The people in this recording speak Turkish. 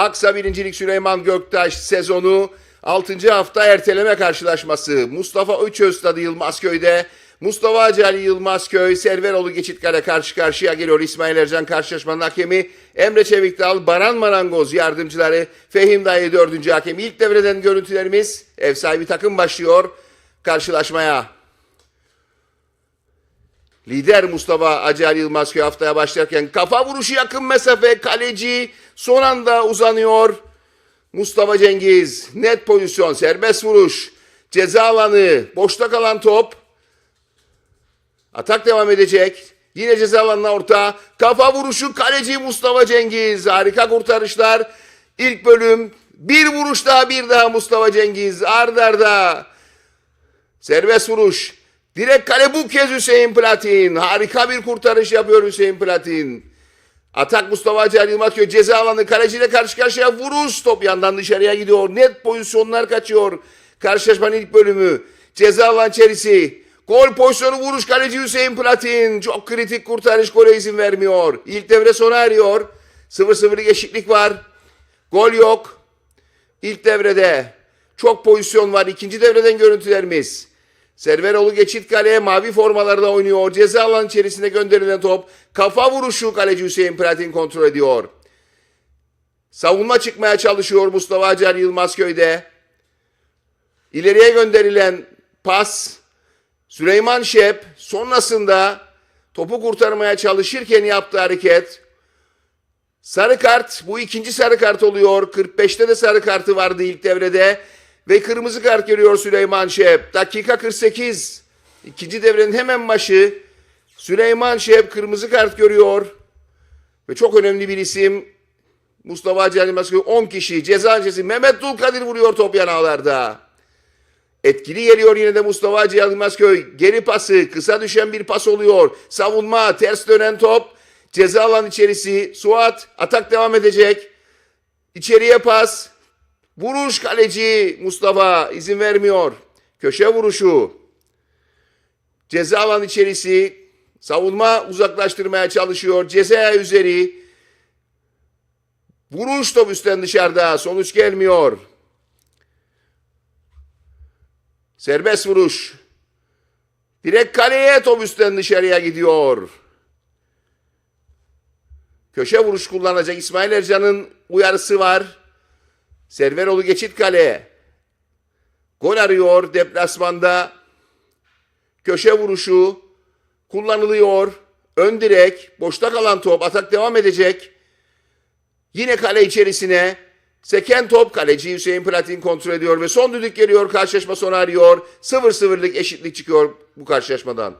Aksa birincilik Süleyman Göktaş sezonu 6. hafta erteleme karşılaşması. Mustafa Öçöz stadı Yılmazköy'de. Mustafa Acali Yılmazköy, Serveroğlu Geçitkale karşı karşıya geliyor. İsmail Ercan karşılaşmanın hakemi. Emre Çevikdal, Baran Marangoz yardımcıları. Fehim Dayı dördüncü hakem. İlk devreden görüntülerimiz. Ev sahibi takım başlıyor karşılaşmaya. Lider Mustafa Acar Yılmazköy haftaya başlarken kafa vuruşu yakın mesafe kaleci son anda uzanıyor. Mustafa Cengiz net pozisyon serbest vuruş ceza alanı boşta kalan top atak devam edecek. Yine ceza alanına orta kafa vuruşu kaleci Mustafa Cengiz harika kurtarışlar. İlk bölüm bir vuruş daha bir daha Mustafa Cengiz ardarda arda. Serbest vuruş. Direkt kale bu kez Hüseyin Platin. Harika bir kurtarış yapıyor Hüseyin Platin. Atak Mustafa Acar Yılmazköy ceza alanı kaleciyle karşı karşıya vuruş. Top yandan dışarıya gidiyor. Net pozisyonlar kaçıyor. Karşılaşmanın ilk bölümü. Ceza alan içerisi. Gol pozisyonu vuruş kaleci Hüseyin Platin. Çok kritik kurtarış gole izin vermiyor. İlk devre sona eriyor. 0-0'lık eşitlik var. Gol yok. İlk devrede çok pozisyon var. İkinci devreden görüntülerimiz. Serveroğlu geçit kaleye mavi formalarda oynuyor. Ceza alan içerisinde gönderilen top. Kafa vuruşu kaleci Hüseyin Platin kontrol ediyor. Savunma çıkmaya çalışıyor Mustafa Acar Yılmazköy'de. İleriye gönderilen pas Süleyman Şep sonrasında topu kurtarmaya çalışırken yaptığı hareket Sarı kart bu ikinci sarı kart oluyor. 45'te de sarı kartı vardı ilk devrede. Ve kırmızı kart görüyor Süleyman Şep. Dakika 48. İkinci devrenin hemen başı. Süleyman Şep kırmızı kart görüyor. Ve çok önemli bir isim. Mustafa Maskoy 10 kişi. Ceza öncesi Mehmet Dulkadir vuruyor top yanağlarda. Etkili geliyor yine de Mustafa Hacı Yılmazköy. Geri pası, kısa düşen bir pas oluyor. Savunma, ters dönen top. Ceza alan içerisi. Suat, atak devam edecek. İçeriye pas. Vuruş kaleci Mustafa izin vermiyor. Köşe vuruşu. Ceza alan içerisi. Savunma uzaklaştırmaya çalışıyor. Ceza üzeri. Vuruş top üstten dışarıda. Sonuç gelmiyor. Serbest vuruş. Direkt kaleye top üstten dışarıya gidiyor. Köşe vuruş kullanacak İsmail Ercan'ın uyarısı var. Serveroğlu geçit kale. Gol arıyor deplasmanda. Köşe vuruşu kullanılıyor. Ön direk, boşta kalan top, atak devam edecek. Yine kale içerisine. Seken top kaleci Hüseyin Platin kontrol ediyor ve son düdük geliyor. Karşılaşma sona eriyor. 0-0'lık eşitlik çıkıyor bu karşılaşmadan.